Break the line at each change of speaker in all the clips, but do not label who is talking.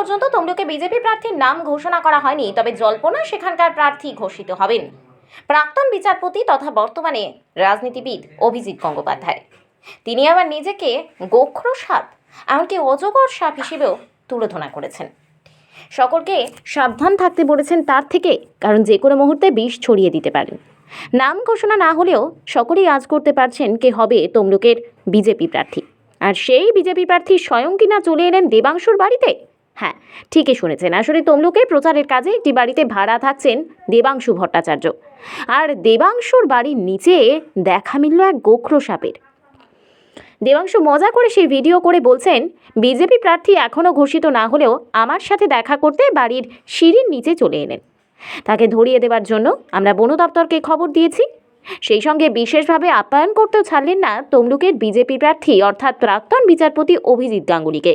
পর্যন্ত তমলুকে বিজেপি প্রার্থীর নাম ঘোষণা করা হয়নি, তবে জল্পনা সেখানকার প্রার্থী ঘোষিত হবেন। প্রাক্তন বিচারপতি তথা বর্তমানে রাজনীতিবিদ অভিজিৎ গঙ্গোপাধ্যায়। তিনি আবার নিজেকে গোখ্র সাপ, এমনকি অজগর সাপ হিসেবেও তুলোধনা করেছেন। সকলকে সাবধান থাকতে বলেছেন তার থেকে, কারণ যে কোনো মুহূর্তে বিষ ছড়িয়ে দিতে পারেন নাম ঘোষণা না হলেও সকলেই আজ করতে পারছেন কে হবে তমলুকের বিজেপি প্রার্থী। আর সেই বিজেপি প্রার্থী স্বয়ং কিনা চলে এলেন দেবাংশুর বাড়িতে? হ্যাঁ ঠিকই শুনেছেন। আসলে তমলুকে প্রচারের কাজে একটি বাড়িতে ভাড়া থাকছেন দেবাংশু ভট্টাচার্য। আর দেবাংশুর বাড়ির নিচে দেখা মিলল এক গোখ্র সাপের। দেবাংশু মজা করে সেই ভিডিও করে বলছেন, বিজেপি প্রার্থী এখনও ঘোষিত না হলেও আমার সাথে দেখা করতে বাড়ির সিঁড়ির নিচে চলে এলেন। তাকে ধরিয়ে দেবার জন্য আমরা বন দপ্তরকে খবর দিয়েছি। সেই সঙ্গে বিশেষভাবে আপ্যায়ন করতেও ছাড়লেন না তমলুকের বিজেপি প্রার্থী, অর্থাৎ প্রাক্তন বিচারপতি অভিজিৎ গাঙ্গুলিকে।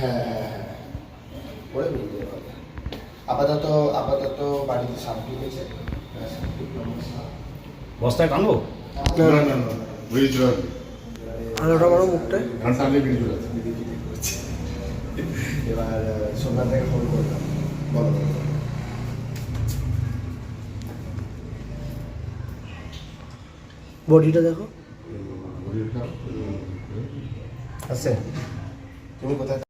হ্যাঁ। হ্যাঁ হ্যাঁ আপাতত আপাতত বাড়িতে সাপ ঢুকেছে
বস্তায় টানবো
না না না না
বেরিয়ে চলে
আলোটা বড়
এবার থেকে ফোন করলাম। বলো।
বডিটা দেখো।
আছে তুমি কোথায়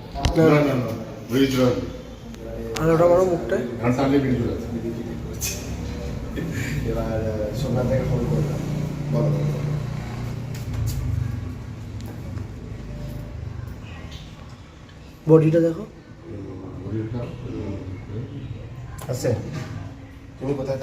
আলোটা বড়
এবার থেকে ফোন করলাম। বলো। বলো।
বডিটা দেখো।
আছে। তুমি কোথায়?